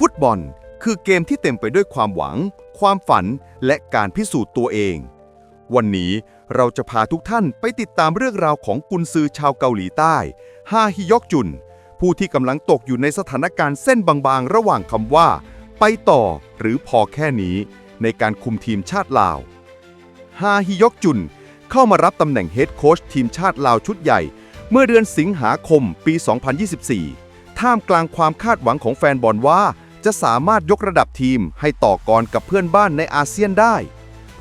ฟุตบอลคือเกมที่เต็มไปด้วยความหวัง ความฝัน และการพิสูจน์ตัวเอง วันนี้เราจะพาทุกท่านไปติดตามเรื่องราวของกุนซือชาวเกาหลีใต้ ฮาฮิยอกจุน ผู้ที่กำลังตกอยู่ในสถานการณ์เส้นบางๆ ระหว่างคำว่า ไปต่อหรือพอแค่นี้ ในการคุมทีมชาติลาว ฮาฮิยอกจุน เข้ามารับตำแหน่งเฮดโค้ชทีมชาติลาวชุดใหญ่ เมื่อเดือนสิงหาคมปี 2024 ท่ามกลางความคาดหวังของแฟนบอลว่า จะสามารถยกระดับทีมให้ต่อกรกับเพื่อนบ้านในอาเซียนได้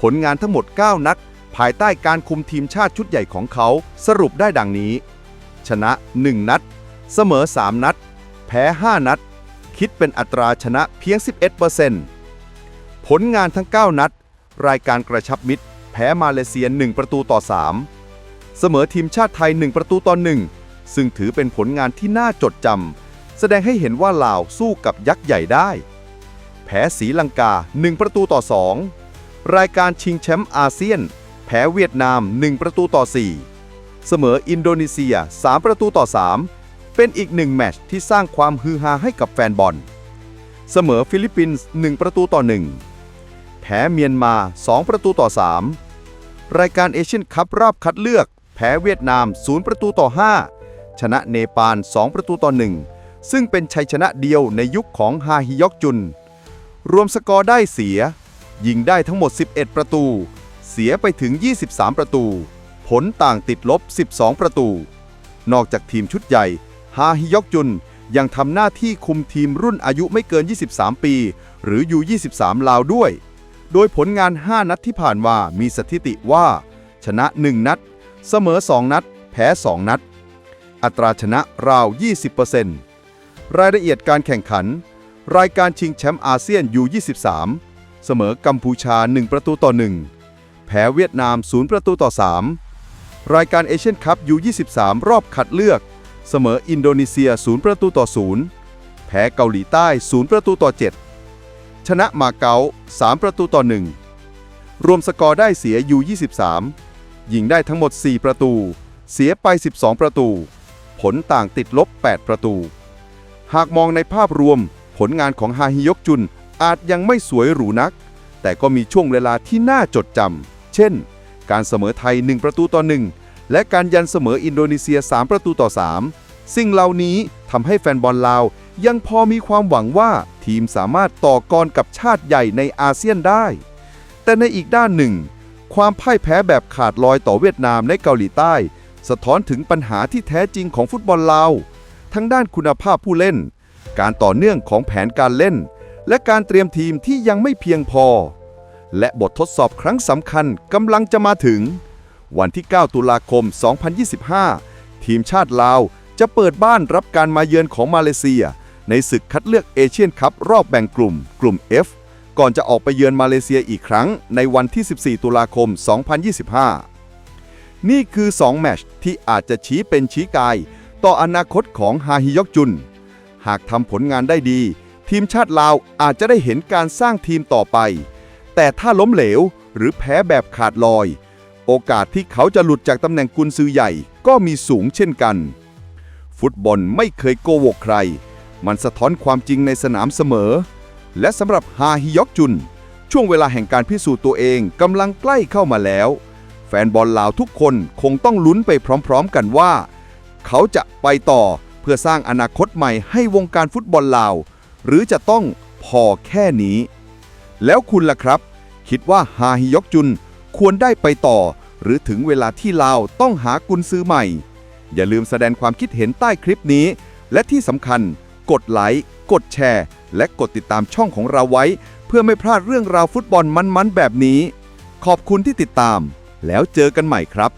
ผลงานทั้งหมด 9 นัดภายใต้การคุมทีมชาติชุดใหญ่ของเขาสรุปได้ดังนี้ ชนะ 1 นัด เสมอ 3 นัด แพ้ 5 นัด คิดเป็นอัตราชนะเพียง 11%ผลงานทั้ง 9 นัด รายการกระชับมิตร แพ้มาเลเซีย 1 ประตูต่อ 3 เสมอทีมชาติไทย 1 ประตูต่อ 1 ซึ่งถือเป็นผลงานที่น่าจดจำ แสดงให้เห็นว่าลาวสู้กับยักษ์ใหญ่ได้ แพ้สีลังกา 1 ประตูต่อ 2 รายการชิงแชมป์อาเซียน แพ้เวียดนาม 1 ประตูต่อ 4 เสมออินโดนีเซีย 3 ประตูต่อ 3 เป็นอีกหนึ่งแมตช์ที่สร้างความฮือฮาให้กับแฟนบอล เสมอฟิลิปปินส์1ประตูต่อ 1 แพ้เมียนมา 2 ประตูต่อ 3 รายการเอเชียนคัพรอบคัดเลือก แพ้เวียดนาม 0 ประตูต่อ 5 ชนะเนปาล 2 ประตูต่อ 1 ซึ่งเป็นชัยชนะเดียวในยุคของฮาฮิยอกจุน รวมสกอร์ได้เสีย ยิงได้ทั้งหมด 11 ประตู เสียไปถึง 23 ประตู ผลต่างติดลบ 12 ประตู นอกจากทีมชุดใหญ่ฮาฮิยอกจุนยังทำหน้าที่คุมทีมรุ่นอายุไม่เกิน 23 ปี หรืออยู่ 23 ลาวด้วย โดยผลงาน 5 นัดที่ผ่านมามีสถิติว่า ชนะ 1 นัด เสมอ 2 นัด แพ้ 2 นัด อัตราชนะราว 20% รายละเอียดการแข่งขัน รายการชิงแชมป์อาเซียนยู23เสมอกัมพูชา 1 ประตูต่อ 1 แพ้เวียดนาม 0 ประตูต่อ 3 รายการเอเชียนคัพยู23รอบคัดเลือก เสมออินโดนีเซีย 0 ประตูต่อ 0 แพ้เกาหลีใต้ 0 ประตูต่อ 7 ชนะมาเก๊า 3 ประตูต่อ 1 รวมสกอร์ได้เสียยู23ยิงได้ทั้งหมด 4 ประตู เสียไป 12 ประตู ผลต่างติดลบ 8 ประตู หากมองในภาพรวม ผลงานของฮาฮิยกจุนอาจยังไม่สวยหรูนัก แต่ก็มีช่วงเวลาที่น่าจดจำ เช่น การเสมอไทย 1 ประตูต่อ 1 และการยันเสมออินโดนีเซีย 3 ประตูต่อ 3 สิ่งเหล่านี้ทำให้แฟนบอลลาว ยังพอมีความหวังว่าทีมสามารถต่อกรกับชาติใหญ่ในอาเซียนได้ แต่ในอีกด้านหนึ่ง ความพ่ายแพ้แบบขาดลอยต่อเวียดนามในเกาหลีใต้ สะท้อนถึงปัญหาที่แท้จริงของฟุตบอลลาว ทั้งด้านคุณภาพผู้เล่น การต่อเนื่องของแผนการเล่น และการเตรียมทีมที่ยังไม่เพียงพอ และบททดสอบครั้งสำคัญกำลังจะมาถึง วันที่ 9 ตุลาคม 2025 ทีมชาติลาวจะเปิดบ้านรับการมาเยือนของมาเลเซีย ในศึกคัดเลือกเอเชียนคัพรอบแบ่งกลุ่ม กลุ่ม F ก่อนจะออกไปเยือนมาเลเซียอีกครั้งในวันที่ 14 ตุลาคม 2025 นี่คือ 2 แมตช์ที่อาจจะชี้เป็นชี้กาย ต่ออนาคตของฮาฮิยอกจุน หากทำผลงานได้ดี ทีมชาติลาวอาจจะได้เห็นการสร้างทีมต่อไป แต่ถ้าล้มเหลวหรือแพ้แบบขาดลอย โอกาสที่เขาจะหลุดจากตำแหน่งกุนซือใหญ่ก็มีสูงเช่นกัน ฟุตบอลไม่เคยโกหกใคร มันสะท้อนความจริงในสนามเสมอ และสำหรับฮาฮิยอกจุน ช่วงเวลาแห่งการพิสูจน์ตัวเองกำลังใกล้เข้ามาแล้ว แฟนบอลลาวทุกคนคงต้องลุ้นไปพร้อม ๆ กันว่า เขาจะไปต่อเพื่อสร้างอนาคตใหม่ให้วงการฟุตบอลลาว หรือจะต้องพอแค่นี้ แล้วคุณล่ะครับ คิดว่าฮาฮิยอกจุนควรได้ไปต่อ หรือถึงเวลาที่ลาวต้องหากุนซื้อใหม่ อย่าลืมแสดงความคิดเห็นใต้คลิปนี้ และที่สำคัญ กดไลค์กดแชร์ และกดติดตามช่องของเราไว้ เพื่อไม่พลาดเรื่องราวฟุตบอลมันๆแบบนี้ ขอบคุณที่ติดตาม แล้วเจอกันใหม่ครับ